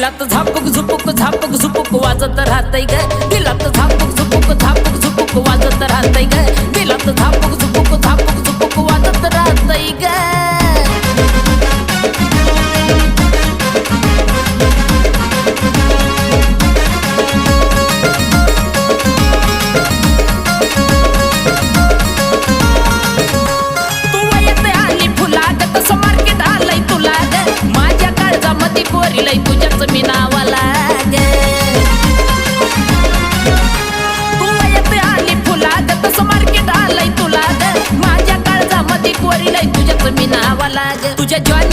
दिलात झापक झुपक झापक झुपक वाजत राहतय ग. दिलात झापक झुपक झापक झुपक वाजत राहतय ग. काळजामध्ये कोरिलंय तुझ्याच मी नावाला ग तू वयत आली फुला तसं मार्केट आलंय तुला माझ्या काळजामध्ये कोरिलंय तुझ्याच मी नावाला ग तुझ्या जॉन